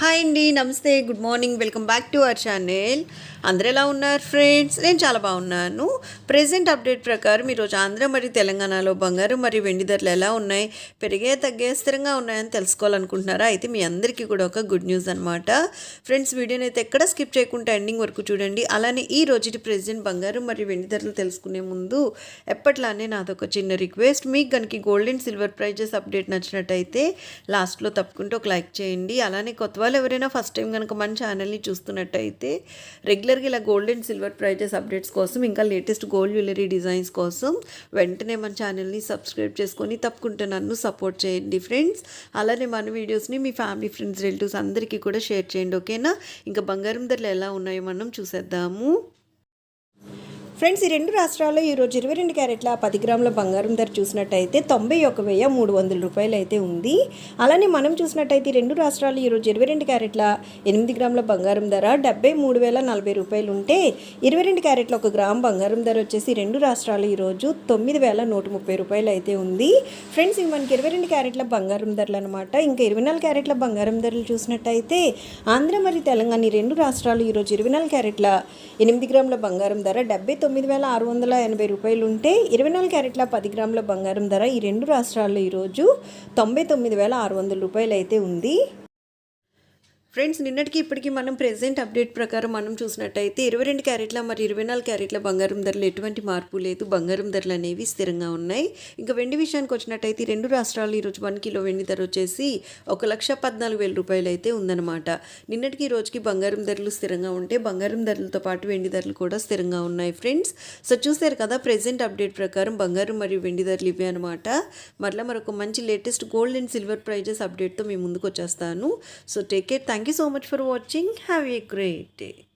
Hi అండి నమస్తే good morning welcome back to our channel. అందరు ఎలా ఉన్నారు ఫ్రెండ్స్? నేను చాలా బాగున్నాను. ప్రెసెంట్ అప్డేట్ ప్రకారం ఈరోజు ఆంధ్ర మరియు తెలంగాణలో బంగారు మరియు వెండి ధరలు ఎలా ఉన్నాయి పెరిగే తగ్గే స్థిరంగా ఉన్నాయని తెలుసుకోవాలనుకుంటున్నారా? అయితే మీ అందరికీ కూడా ఒక గుడ్ న్యూస్ అనమాట ఫ్రెండ్స్ వీడియోని అయితే ఎక్కడ స్కిప్ చేయకుండా ఎండింగ్ వరకు చూడండి. అలానే ఈ రోజుటి ప్రెసెంట్ బంగారు మరియు వెండి ధరలు తెలుసుకునే ముందు ఎప్పట్లానే నాదొక చిన్న రిక్వెస్ట్. మీకు కనుక gold and silver prices update నచ్చినట్టయితే లాస్ట్లో తప్పుకుంటూ ఒక లైక్ చేయండి. అలానే కొత్త వాళ్ళు ఎవరైనా ఫస్ట్ టైం కనుక మన ఛానల్ని చూస్తున్నట్టయితే రెగ్యులర్గా ఇలా gold and silver prices updates కోసం ఇంకా లేటెస్ట్ గోల్డ్ జ్యువెలరీ డిజైన్స్ కోసం వెంటనే మన ఛానల్ని సబ్స్క్రైబ్ చేసుకొని తప్పకుండా నన్ను సపోర్ట్ చేయండి ఫ్రెండ్స్ అలానే మన వీడియోస్ని మీ ఫ్యామిలీ ఫ్రెండ్స్ రిలేటివ్స్ అందరికీ కూడా షేర్ చేయండి ఓకేనా ఇంకా బంగారం ధరలు ఎలా ఉన్నాయో మనం చూసేద్దాము. ఫ్రెండ్స్ ఈ రెండు రాష్ట్రాల్లో ఈరోజు ఇరవై రెండు క్యారెట్ల పది గ్రాముల బంగారం ధర చూసినట్టయితే తొంభై ఒక వెయ్యి మూడు వందల రూపాయలు అయితే ఉంది. అలానే మనం చూసినట్టయితే రెండు రాష్ట్రాలు ఈరోజు ఇరవై రెండు క్యారెట్ల ఎనిమిది గ్రాముల బంగారం ధర డెబ్బై మూడు వేల నలభై రూపాయలు ఉంటే ఇరవై రెండు క్యారెట్ల ఒక గ్రామ్ బంగారం ధర వచ్చేసి రెండు రాష్ట్రాలు ఈరోజు తొమ్మిది వేల నూట ముప్పై రూపాయలు అయితే ఉంది. ఫ్రెండ్స్ ఇవి మనకి ఇరవై రెండు క్యారెట్ల బంగారం ధరలు అనమాట ఇంకా ఇరవై నాలుగు క్యారెట్ల బంగారం ధరలు చూసినట్టయితే ఆంధ్ర మరియు తెలంగాణ ఈ రెండు రాష్ట్రాలు ఈరోజు ఇరవై నాలుగు క్యారెట్ల ఎనిమిది గ్రాముల బంగారం ధర డెబ్బై తొమ్మిది వేల ఆరు వందల ఎనభై రూపాయలు ఉంటే ఇరవై నాలుగు క్యారెట్ల పది గ్రాముల బంగారం ధర ఈ రెండు రాష్ట్రాల్లో ఈరోజు తొంభై తొమ్మిది వేల ఆరు వందల రూపాయలు అయితే ఉంది. ఫ్రెండ్స్ నిన్నటికి ఇప్పటికి మనం ప్రెసెంట్ అప్డేట్ ప్రకారం మనం చూసినట్టయితే ఇరవై రెండు క్యారెట్ల మరి ఇరవై నాలుగు క్యారెట్ల బంగారం ధరలు ఎటువంటి మార్పు లేదు. బంగారం ధరలు అనేవి స్థిరంగా ఉన్నాయి. ఇంకా వెండి విషయానికి వచ్చినట్టయితే రెండు రాష్ట్రాలు ఈరోజు వన్ కిలో వెండి ధర వచ్చేసి ఒక లక్ష పద్నాలుగు వేల రూపాయలు అయితే ఉందన్నమాట. నిన్నటికి ఈ రోజుకి బంగారం ధరలు స్థిరంగా ఉంటే బంగారం ధరలతో పాటు వెండి ధరలు కూడా స్థిరంగా ఉన్నాయి ఫ్రెండ్స్. సో చూసారు కదా ప్రెసెంట్ అప్డేట్ ప్రకారం బంగారం మరియు వెండి ధరలు ఇవే అనమాట మరలా మరొక మంచి latest gold and silver prices అప్డేట్తో మేము ముందుకు వచ్చేస్తాను. So take care. Thank Thank you so much for watching. Have a great day.